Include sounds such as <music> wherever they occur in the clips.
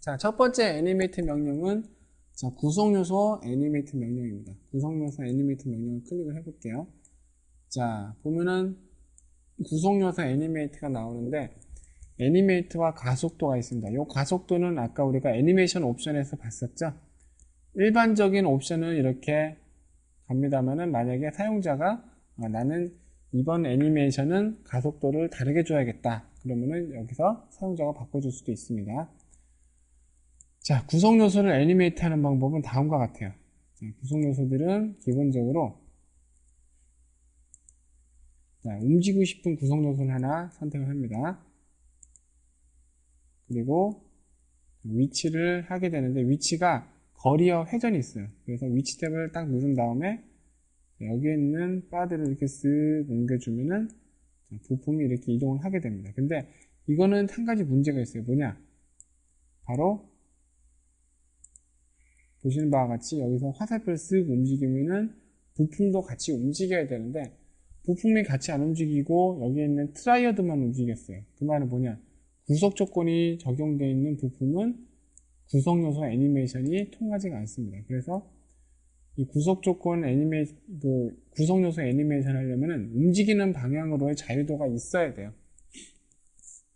자, 첫 번째 애니메이트 명령은 자, 구성 요소 애니메이트 명령입니다. 구성 요소 애니메이트 명령을 클릭을 해볼게요. 자, 보면은 구성 요소 애니메이트가 나오는데 애니메이트와 가속도가 있습니다. 이 가속도는 아까 우리가 애니메이션 옵션에서 봤었죠? 일반적인 옵션은 이렇게 갑니다만은 만약에 사용자가 아, 나는 이번 애니메이션은 가속도를 다르게 줘야겠다. 그러면은 여기서 사용자가 바꿔줄 수도 있습니다. 자, 구성 요소를 애니메이트 하는 방법은 다음과 같아요. 자, 구성 요소들은 기본적으로 자, 움직이고 싶은 구성 요소를 하나 선택을 합니다. 그리고 위치를 하게 되는데 위치가 거리와 회전이 있어요. 그래서 위치 탭을 딱 누른 다음에 여기에 있는 바드를 이렇게 쓱 옮겨주면은 부품이 이렇게 이동을 하게 됩니다. 근데 이거는 한 가지 문제가 있어요. 뭐냐? 바로 보시는 바와 같이 여기서 화살표를 쓱 움직이면은 부품도 같이 움직여야 되는데 부품이 같이 안 움직이고 여기에 있는 트라이어드만 움직였어요. 그 말은 뭐냐? 구속 조건이 적용되어 있는 부품은 구성 요소 애니메이션이 통하지가 않습니다. 그래서 이 구속 조건 애니메이 그 구성 요소 애니메이션 하려면은 움직이는 방향으로의 자유도가 있어야 돼요.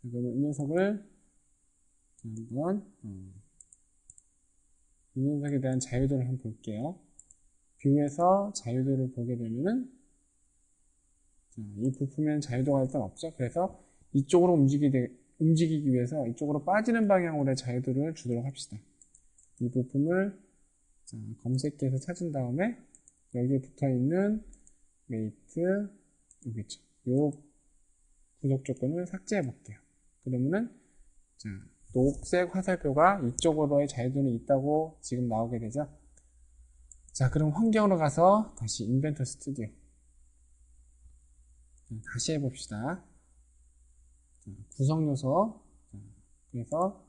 그러면 이 녀석을 한번 어, 이 녀석에 대한 자유도를 한번 볼게요. 뷰에서 자유도를 보게 되면은 자, 이 부품에는 자유도가 일단 없죠. 그래서 이쪽으로 움직이게, 움직이기 위해서 이쪽으로 빠지는 방향으로의 자유도를 주도록 합시다. 이 부품을 자, 검색기에서 찾은 다음에 여기에 붙어 있는 메이트 여기 있죠. 요 구속 조건을 삭제해 볼게요. 그러면은 자, 녹색 화살표가 이쪽으로의 자유도는 있다고 지금 나오게 되죠. 자, 그럼 환경으로 가서 다시 인벤터 스튜디오 다시 해봅시다. 구성 요소 그래서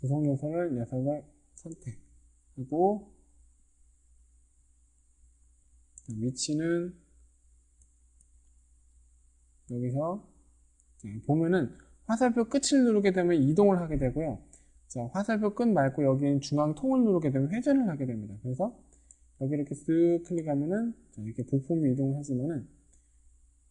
구성 요소를 녀석을 선택하고 위치는 여기서 보면은 화살표 끝을 누르게 되면 이동을 하게 되고요. 자, 화살표 끝 말고 여기는 중앙 통을 누르게 되면 회전을 하게 됩니다. 그래서 여기 이렇게 쓱 클릭하면은 이렇게 부품이 이동을 하지만은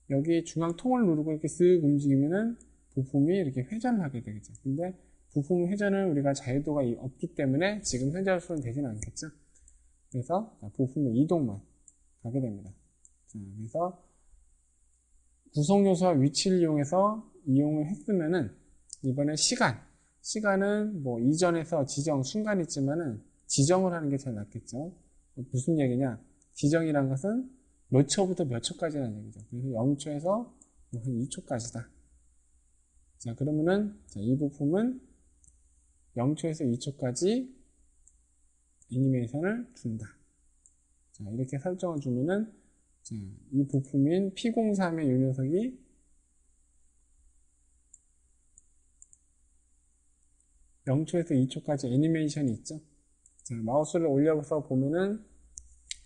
여기 중앙 통을 누르고 이렇게 쓱 움직이면은 부품이 이렇게 회전을 하게 되겠죠. 근데 부품 회전을 우리가 자유도가 없기 때문에 지금 현재로서는 되지는 않겠죠. 그래서 부품의 이동만 가게 됩니다. 자, 그래서 구성 요소와 위치를 이용해서 이용을 했으면은 이번에 시간 시간은 뭐 이전에서 지정 순간 있지만은 지정을 하는 게 제일 낫겠죠. 무슨 얘기냐? 지정이란 것은 몇 초부터 몇 초까지라는 얘기죠. 그래서 0초에서 한 2초까지다. 자, 그러면은 자, 이 부품은 0초에서 2초까지 애니메이션을 준다. 자, 이렇게 설정을 주면은 자, 이 부품인 P03의 이 녀석이 (0초에서 2초까지) 애니메이션이 있죠. 자, 마우스를 올려서 보면은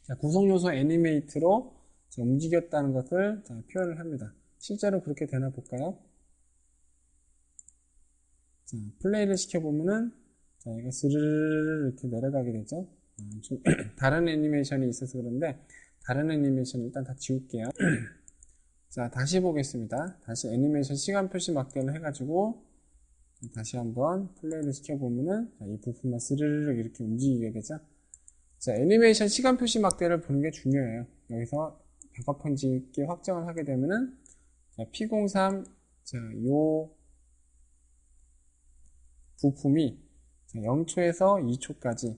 자, 구성 요소 애니메이트로 자, 움직였다는 것을 자, 표현을 합니다. 실제로 그렇게 되나 볼까요? 자, 플레이를 시켜보면은 자, 이거 스르르 이렇게 내려가게 되죠. 음, 좀 <clears throat> 다른 애니메이션이 있어서 그런데 다른 애니메이션 일단 다 지울게요. <clears throat> 자 다시 보겠습니다. 다시 애니메이션 시간 표시 막대를 해가지고 다시 한번 플레이를 시켜보면은 이 부품만 스르르 이렇게 움직이게 되죠. 자 애니메이션 시간 표시 막대를 보는 게 중요해요. 여기서 백업 편집기 확정을 하게 되면은 자, P03 자, 요 부품이 0초에서 2초까지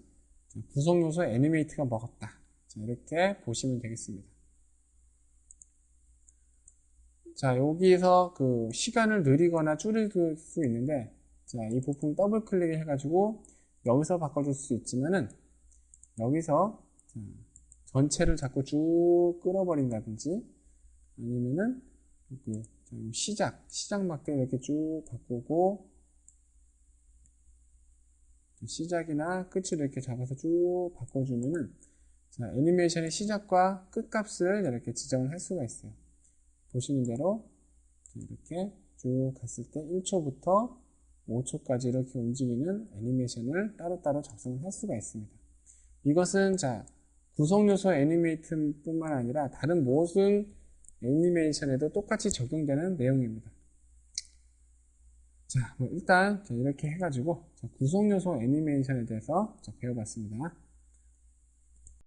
구성 요소 애니메이트가 먹었다. 자, 이렇게 보시면 되겠습니다. 자, 여기서 그 시간을 느리거나 줄일 수 있는데, 자, 이 부품 더블 클릭을 해가지고 여기서 바꿔줄 수 있지만은, 여기서 전체를 자꾸 쭉 끌어버린다든지, 아니면은, 여기 시작, 시작 막대 이렇게 쭉 바꾸고, 시작이나 끝을 이렇게 잡아서 쭉 바꿔주면은 자, 애니메이션의 시작과 끝 값을 이렇게 지정을 할 수가 있어요. 보시는 대로 이렇게 쭉 갔을 때 1초부터 5초까지 이렇게 움직이는 애니메이션을 따로따로 작성을 할 수가 있습니다. 이것은 자 구성 요소 애니메이트뿐만 아니라 다른 모든 애니메이션에도 똑같이 적용되는 내용입니다. 자, 뭐 일단 자, 이렇게 해가지고 자, 구성 요소 애니메이션에 대해서 자, 배워봤습니다.